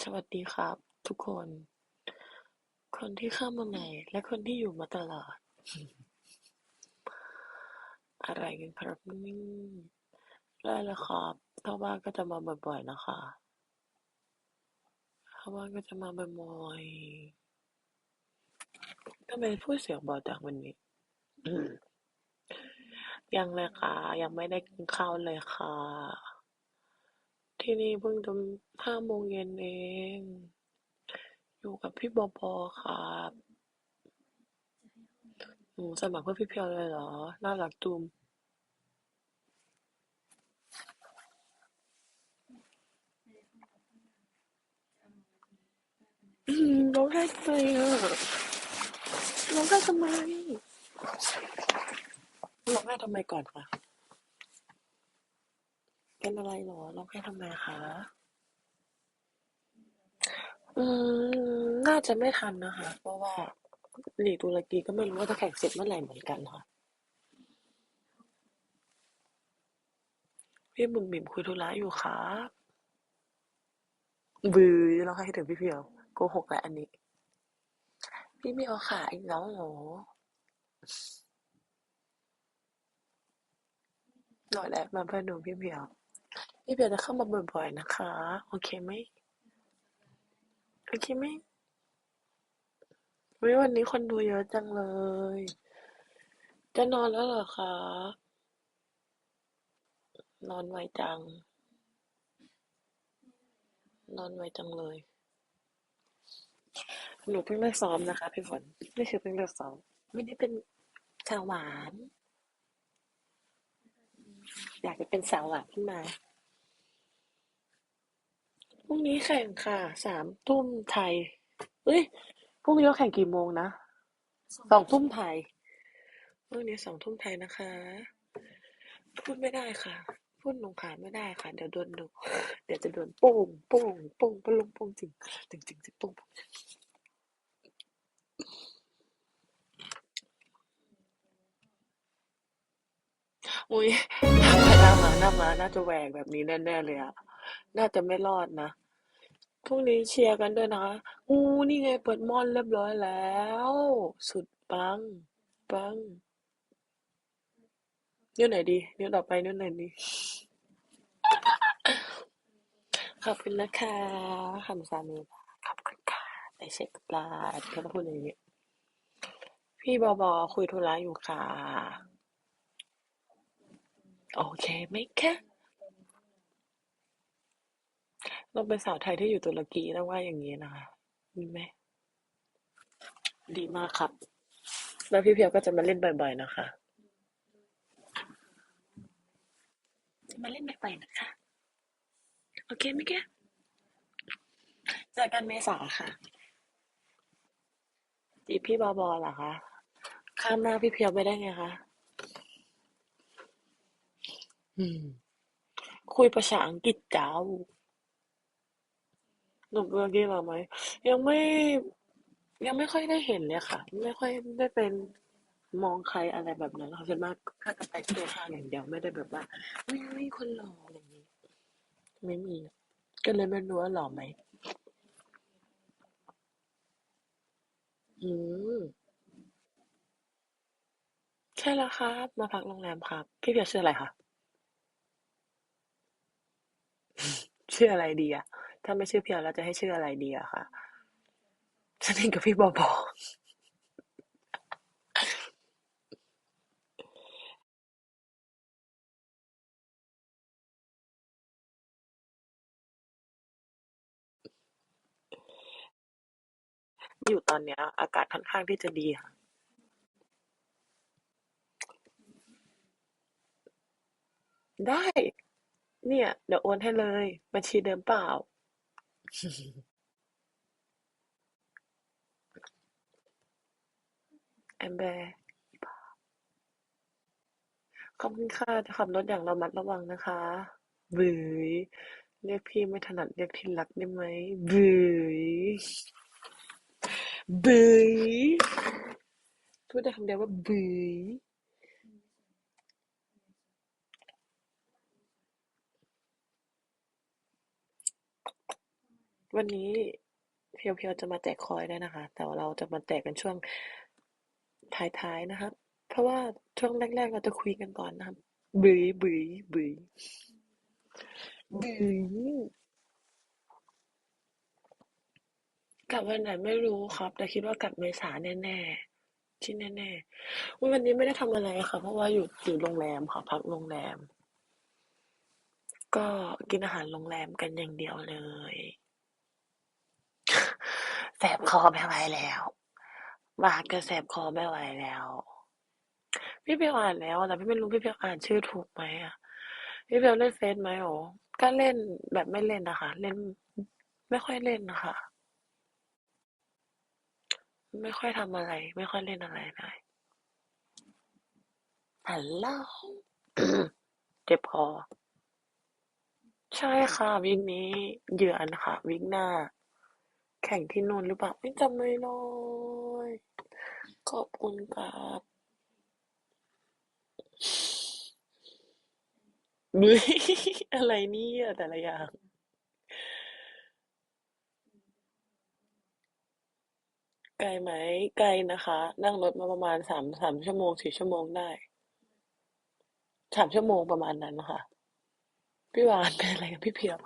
สวัสดีครับทุกคน คนที่เข้ามาใหม่ และคนที่อยู่มาตลอด อะไรกันครับนี่ได้แล้วครับถ้าว่างก็จะมาบ่อยๆนะคะถ้าว่างก็จะมาบ่อยๆทำไมพูดเสียงเบาจังวันนี้ยังเลยค่ะ ยังไม่ได้กินข้าวเลยค่ะ ที่นี่เพิ่งจะห้าโมงเย็นเอง อยู่กับพี่บอปอครับหนูสมัครเพื่อพี่เพียวเลยเหรอ น่ารักจุมอืมร้องไห้ทำไมอะร้องไห้ทำไมร้องไห้ทำไมก่อนคะ เป็นอะไรหรอร้องไห้ทำไมคะ อืม น่าจะไม่ทันนะคะ เพราะว่าลีกตุรกีก็ไม่รู้ว่าจะแข่งเสร็จเมื่อไหร่เหมือนกันค่ะ พี่บุ๋มบิ๋มคุยธุระอยู่ครับบือร้องไห้ให้ถึงพี่เพียวโกหกแหละอันนี้ พี่ไม่เอาขาอีกแล้วหรอหน่อยแหละมาเพื่อนหนูพี่เพียว พี่เพียจะเข้ามาบ่อย ๆ นะคะ โอเคไหม โอเคไหมวิวันนี้คนดูเยอะจังเลย จะนอนแล้วเหรอคะ นอนไวจัง นอนไวจังเลย หนูเพิ่งเลิกซ้อมนะคะพี่ฝน นี่คือเพิ่งเลิกซ้อม ไม่ได้เป็นสาวหวาน อยากจะเป็นสาวหวานขึ้นมา รุ่งนี้แข่งค่ะ สามทุ่มไทย เอ้ย พรุ่งนี้เราแข่งกี่โมงนะ สองทุ่มไทย พรุ่งนี้สองทุ่มไทยนะคะ พูดไม่ได้ค่ะ พูดลงขาไม่ได้ค่ะ เดี๋ยวโดนดุเดี๋ยวจะโดนโป้งโป้งโป้งปะลุงโป้งจริงจริงจริงจริงโป้งอุ้ยหน้ามาหน้ามา น่าจะแหวกแบบนี้แน่ๆเลยอะน่าจะไม่รอดนะ พรุ่งนี้เชียร์กันด้วยนะคะ อู้ นี่ไงเปิดม่อนเรียบร้อยแล้ว สุดปัง ปัง นิ้วไหนดี นิ้วต่อไปนิ้วไหนดี ขอบคุณนะคะคำสามีขอบคุณค่ะไปเช็คลาดก็ต้องพูดอย่างนี้ พี่บอบอคุยธุระอยู่ค่ะ โอเคไหมคะ เราเป็นสาวไทยที่อยู่ตุรกีต้องว่าอย่างนี้นะคะ มีไหม ดีมากครับ แล้วพี่เพียวก็จะมาเล่นบ่อยๆนะคะ จะมาเล่นบ่อยๆนะคะ โอเคไหมคะเจอกันเมษาค่ะ จีบพี่บอบอเหรอคะ ข้ามหน้าพี่เพียวไปได้ไงคะ อืม คุยภาษาอังกฤษเจ้า หนุ่มตุรกีเหรอไหม ยังไม่ยังไม่ค่อยได้เห็นเลยค่ะ ไม่ค่อยได้เป็นมองใครอะไรแบบนั้นค่ะส่วนมากถ้าจะไปเดินทางอย่างเดียวไม่ได้แบบว่าไม่มีคนหล่ออะไรอย่างนี้ ไม่มี ก็เลยไม่รู้ว่าหล่อไหมอืมใช่แล้วครับ มาพักโรงแรมครับ พี่เพียวชื่ออะไรคะ ชื่ออะไรดีอะ ถ้าไม่ชื่อเพียวแล้วจะให้ชื่ออะไรดีอะคะ สนิทกับพี่บอบออยู่ตอนเนี้ย อากาศค่อนข้างที่จะดีค่ะ ได้ เนี่ย เดี๋ยวโอนให้เลย บัญชีเดิมเปล่า แอมแบร์ขอบคุณค่ะจะขับรถอย่างระมัดระวังนะคะบืยเรียกพี่ไม่ถนัดเรียกที่รักได้ไหมบืยบืยพูดได้คำเดียวว่าบืย วันนี้เพียวเพียวจะมาแจกคอยได้วยนะคะ แต่ว่าเราจะมาแจกกันช่วงท้ายๆนะครับ เพราะว่าช่วงแรกๆเราจะคุยกันก่อนนะครับบุยบุยบุยบุยกลับวันไหนไม่รู้ครับ แต่คิดว่ากลับเมษาแน่ๆที่แน่ๆอุ๊ยวันนี้ไม่ได้ทำอะไรค่ะ เพราะว่าอยู่อยู่โรงแรมค่ะ พักโรงแรม ก็กินอาหารโรงแรมกันอย่างเดียวเลย แสบคอไม่ไหวแล้วบาดก็แสบคอไม่ไหวแล้ว พี่เพียวอ่านแล้วแต่พี่ไม่รู้พี่เพียวอ่านชื่อถูกไหมอะ พี่เพียวเล่นเฟซไหมโอ้ก็เล่นแบบไม่เล่นนะคะ เล่น ไม่ค่อยเล่นนะคะ ไม่ค่อยทำอะไร ไม่ค่อยเล่นอะไรเลยฮัลโหลเจ็บคอใช่ค่ะวิกนี้เหยื่อนะคะวิกหน้า แข่งที่นนท์หรือเปล่า ไม่จำไม่ได้ขอบคุณครับมืออะไรนี่แต่ละอย่างไกลไหมไกลนะคะ นั่งรถมาประมาณสามสามชั่วโมงสี่ชั่วโมงได้สามชั่วโมงประมาณนั้นนะคะพี่วานเป็นอะไรกับพี่เพียว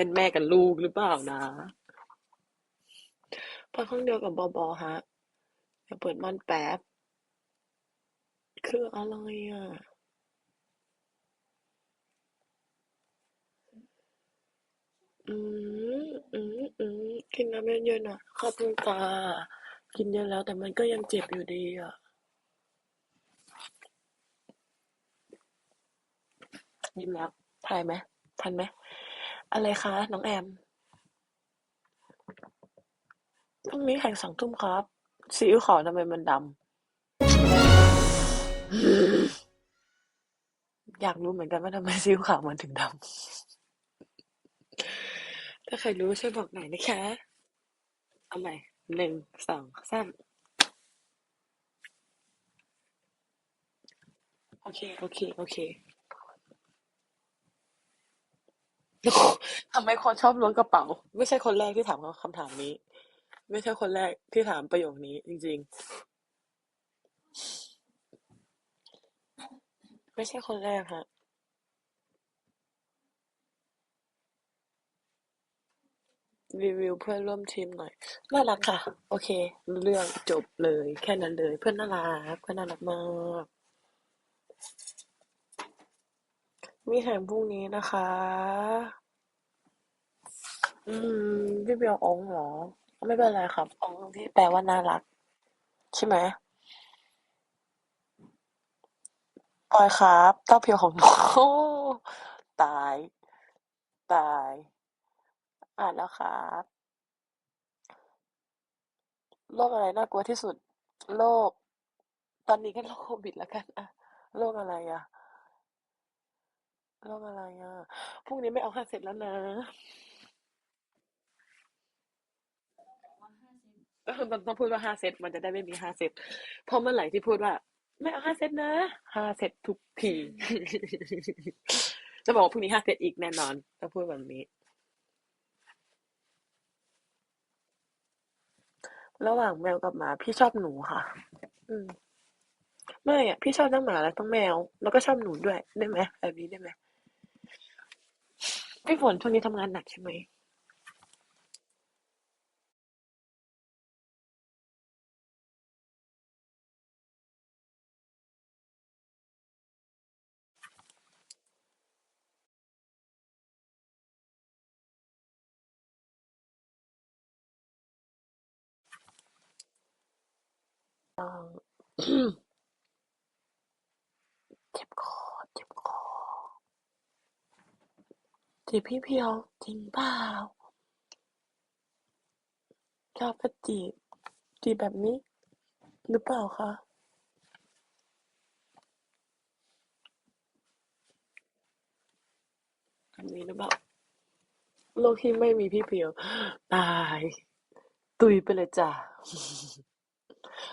เป็นแม่กับลูกหรือเปล่านะพอข้างเดียวกับบอบอฮะเดี๋ยวเปิดม่านแป๊บ คืออะไรอะอืมอืมอืมกินน้ำเยอะๆนะขอบคุณค่ะกินเยอะแล้วแต่มันก็ยังเจ็บอยู่ดีอะยิ้มแล้วถ่ายไหมทันไหม อะไรคะ น้องแอม พรุ่งนี้แข่งสองทุ่มครับ ซีอิ๊วขาวทำไมมันดำ อยากรู้เหมือนกันว่าทำไมซีอิ๊วขาวมันถึงดำ ถ้าใครรู้ช่วยบอกหน่อยนะคะ เอาใหม่หนึ่งสองสามโอเค โอเค โอเค ทำไมคนชอบล้วงกระเป๋า ไม่ใช่คนแรกที่ถามคำถามนี้ ไม่ใช่คนแรกที่ถามประโยคนี้ จริง ๆ ไม่ใช่คนแรกฮะรีวิวเพื่อนร่วมทีมหน่อยน่ารักค่ะ โอเค เรื่องจบเลย แค่นั้นเลย เพื่อนน่ารักเพื่อนน่ารักมาก มีแข่งพรุ่งนี้นะคะ อืม พี่เบียวอองเหรอ ไม่เป็นไรครับอองที่แปลว่าน่ารัก ใช่ไหมปอยครับ เต้าเพียวของหนูโอ้ตาย ตาย อ่านแล้วครับโรคอะไรน่ากลัวที่สุด โรค ตอนนี้ก็โรคโควิดแล้วกันอะโรคอะไรอะ โรคอะไรอะพรุ่งนี้ไม่เอาค่าเสร็จแล้วนะก็คือมันต้องพูดว่าห้าเซตมันจะได้ไม่มีห้าเซตเพราะเมื่อไหร่ที่พูดว่า ไม่เอาห้าเซตนะห้าเซตทุกทีจะบอกว่าพรุ่งนี้ห้าเซตอีกแน่นอนถ้าพูดแบบนี้ ระหว่างแมวกับหมา พี่ชอบหนูค่ะ อืม ไม่อะพี่ชอบทั้งหมาและทั้งแมว แล้วก็ชอบหนูด้วยได้ไหมแบบนี้ได้ไหม พี่ฝน ช่วงนี้ทำงานหนักใช่ไหมอ๋อเจ็บคอ เจ็บคอ จีบพี่เพียวจริงเปล่าชอบก็จีบ จีบแบบนี้ หรือเปล่าคะแบบนี้หรือเปล่าโลกที่ไม่มีพี่เพียวตาย ตุยไปเลยจ้ะ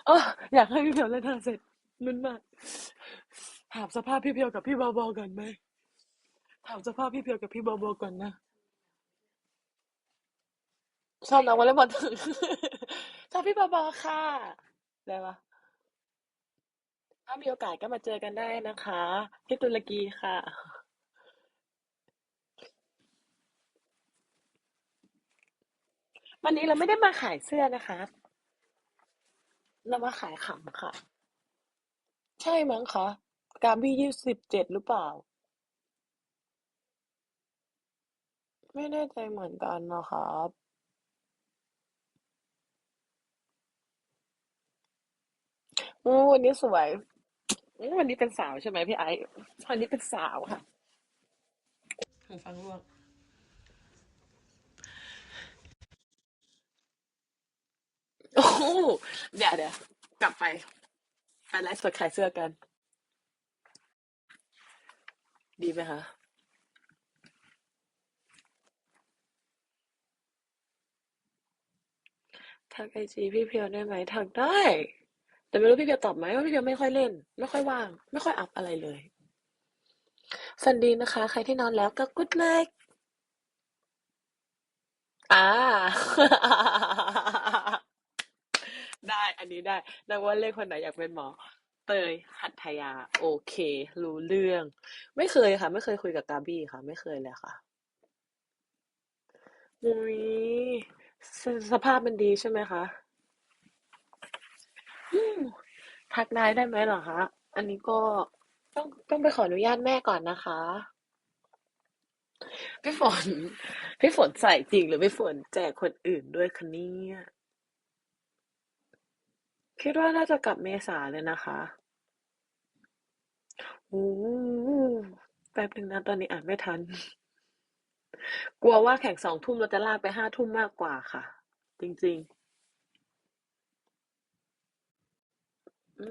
เอออยากให้พี่เพียวเล่นทางเสร็จนุ่นมากถามสภาพพี่เพียวกับพี่บอบอก่อนไหม ถามสภาพพี่เพียวกับพี่บอบอก่อนนะ ชอบนักวอลเลย์บอลชอบพี่ปอปอค่ะได้ปะถ้ามีโอกาสก็มาเจอกันได้นะคะ ที่ตุรกีค่ะ วันนี้เราไม่ได้มาขายเสื้อนะคะ เรามาขายขำค่ะ ใช่มั้งคะ กาบี้ยี่สิบเจ็ดหรือเปล่า ไม่แน่ใจเหมือนกันนะครับโอ้วันนี้สวยอื้อวันนี้เป็นสาวใช่ไหมพี่ไอซ์วันนี้เป็นสาวค่ะหูฟังร่วง โอ้โหเดี๋ยวเดี๋ยวกลับไปไปไลฟ์สดขายเสื้อกัน ดีไหมคะ ทักไอจีพี่เพียวได้ไหมทักได้ แต่ไม่รู้พี่เพียวตอบไหมว่าพี่เพียวไม่ค่อยเล่น ไม่ค่อยว่าง ไม่ค่อยอัพอะไรเลยฝันดีนะคะ ใครที่นอนแล้วก็ good night อ่า ได้อันนี้ได้นักว่าเลขคนไหนอยากเป็นหมอ เตยหัตถยา โอเค รู้เรื่อง ไม่เคยค่ะ ไม่เคยคุยกับกาบี้ค่ะ ไม่เคยเลยค่ะอุ้ย สสภาพมันดีใช่ไหมคะ อืม ทัก นาย ได้ไหมเหรอคะ อันนี้ก็ ต้อง ต้องไปขออนุญาตแม่ก่อนนะคะ พี่ฝน พี่ฝนใส่จริง หรือพี่ฝนแจกคนอื่นด้วยคะเนี่ย คิดว่าน่าจะกลับเมษาเลยนะคะ โอ้โหแป๊บหนึ่งนะ ตอนนี้อ่านไม่ทัน กลัวว่าแข่งสองทุ่มเราจะลากไปห้าทุ่มมากกว่าค่ะ จริง ๆ อื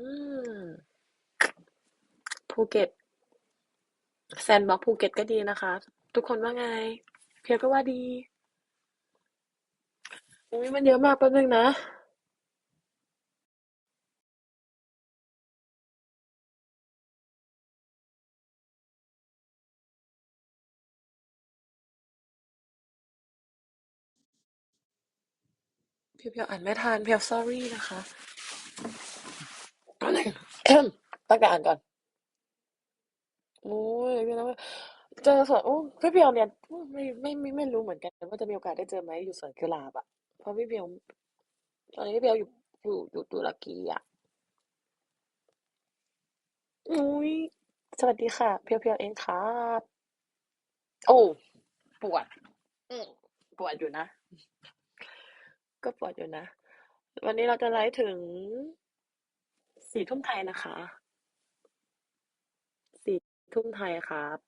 ม ภูเก็ตแซนด์บ็อกซ์ภูเก็ตก็ดีนะคะ ทุกคนว่าไง เพียวก็ว่าดี อุ้ยมันเยอะมากแป๊บนึงนะ เพียวพียวอ่านไม่ทันเพียว sorry นะคะอะไรตั้งแต่อ่านก่อนโอ้ยพี่น้องเจอสวนโอ้พี่เพียวเนี่ยไม่ไม่ไม่ไม่รู้เหมือนกันว่าจะมีโอกาสได้เจอไหมอยู่สวนกุหลาบอะเพราะพี่เพียวตอนนี้พี่เพียวอยู่อยู่อยู่ตุรกีอะอุ้ยสวัสดีค่ะ เพียวเพียวเองครับโอ้ปวดอืมปวดอยู่นะ ก็ปวดอยู่นะ วันนี้เราจะไลฟ์ถึงสี่ทุ่มไทยนะคะ สี่ทุ่มไทยครับ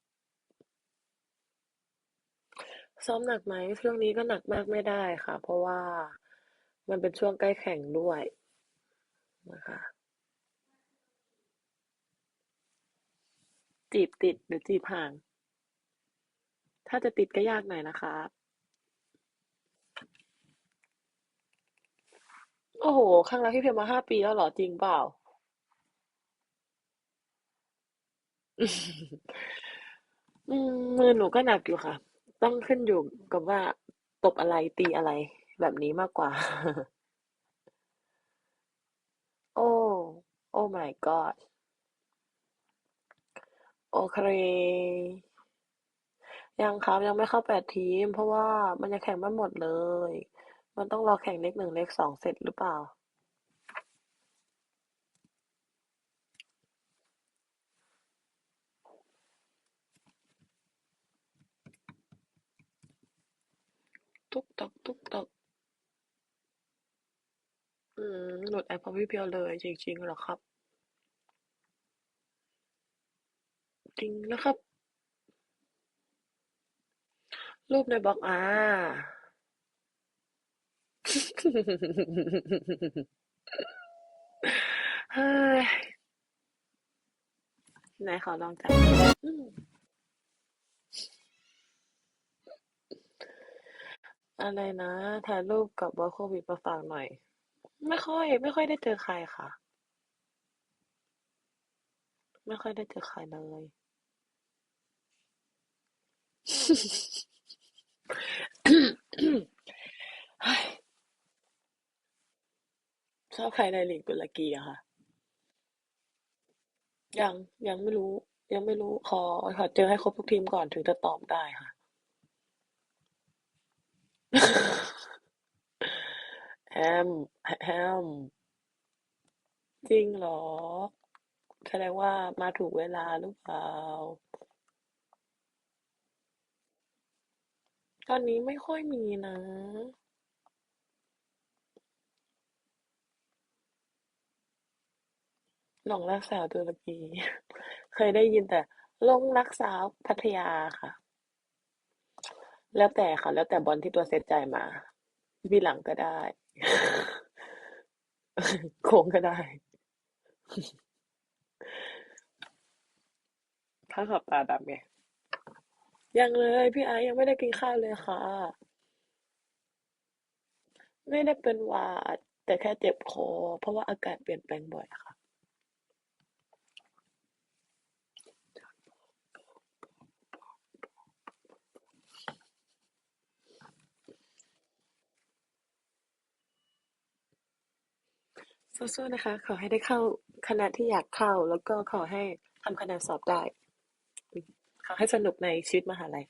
ซ้อมหนักไหมช่วงนี้ก็หนักมากไม่ได้ค่ะ เพราะว่ามันเป็นช่วงใกล้แข่งด้วยนะคะจีบติดหรือจีบห่าง ถ้าจะติดก็ยากหน่อยนะคะ โอ้โหข้างรักพี่เพียมาห้าปีแล้วเหรอ จริงเปล่าอืม มือหนูก็หนักอยู่ค่ะ ต้องขึ้นอยู่กับว่า ตบอะไร ตีอะไร แบบนี้มากกว่า โอ้โอ้ my god โอเค ยังครับ ยังไม่เข้าแปดทีม เพราะว่ามันยังแข่งไม่หมดเลย มันต้องรอแข่งเลขหนึ่งเลขสองเสร็จหรือเปล่าตุ๊กตอกตุ๊กตอกอืม หลุดแอปพอพี่เพียวเลย จริงๆเหรอครับ จริงนะครับ รูปในบล็อกอ่า เฮ้ยไหนขอลองจับอืมอะไรนะถ่ายรูปกับบอสโควิดมาฝากหน่อย ไม่ค่อย ไม่ค่อยได้เจอใครค่ะ ไม่ค่อยได้เจอใครเลย ชอบใครในลีกตุรกีอะค่ะ ยังยังไม่รู้ ยังไม่รู้ขอขอเจอให้ครบทุกทีมก่อนถึงจะตอบได้ค่ะ แฮมแฮมจริงเหรอแสดงว่ามาถูกเวลาหรือเปล่า ตอนนี้ไม่ค่อยมีนะ หลงรักสาวตุรกี เคยได้ยินแต่หลงรักสาวพัทยาค่ะ แล้วแต่ค่ะ แล้วแต่บอลที่ตัวเซตใจมาวีหลังก็ได้ โค้งก็ได้ถ้าขับตาดำไงยังเลยพี่ไอยังไม่ได้กินข้าวเลยค่ะ ไม่ได้เป็นหวัดแต่แค่เจ็บคอเพราะว่าอากาศเปลี่ยนแปลงบ่อยค่ะ สู้ ๆ นะคะ ขอให้ได้เข้าคณะที่อยากเข้า แล้วก็ขอให้ทำคะแนนสอบได้ ขอให้สนุกในชีวิตมหาลัย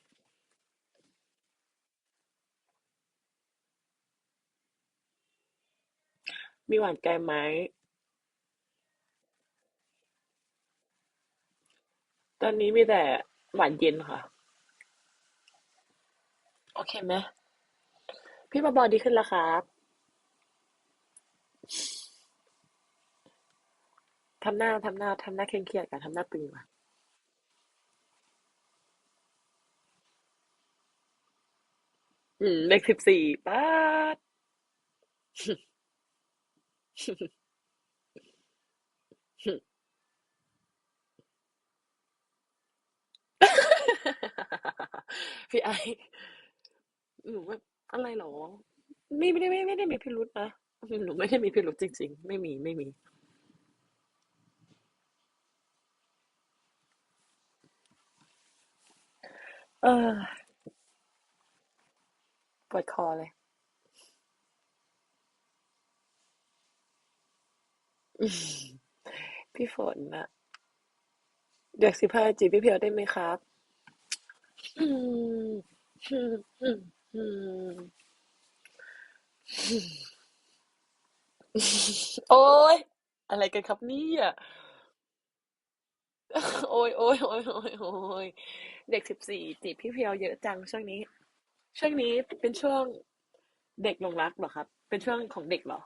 มีหวานใจไหม ตอนนี้มีแต่หวานเย็นค่ะ โอเคไหม พี่บอบอดีขึ้นแล้วครับ ทำหน้า ทำหน้า ทำหน้าเคร่งเครียดกันทำหน้าตึงมาอืมเลขสิบสี่ป๊าด พี่ไอหนูแบบอะไรหรอ ไม่ไม่ได้ไม่ไม่ได้มีพิรุธนะ หนูไม่ได้มีพิรุธจริง ๆ ไม่มีไม่มี เออ ปวดคอเลย พี่ฝนอะเด็กสิบห้าจีบพี่เพียวได้ไหมครับ อืมอืมอืมอืมโอ้ยอะไรกันครับเนี่ย โอ้ยโอ้ยโอ้ยโอ้ยโอ้ยเด็กสิบสี่จีบพี่เพียวเยอะจังช่วงนี้ ช่วงนี้เป็นช่วงเด็กหลงรักเหรอครับ เป็นช่วงของเด็กเหรอ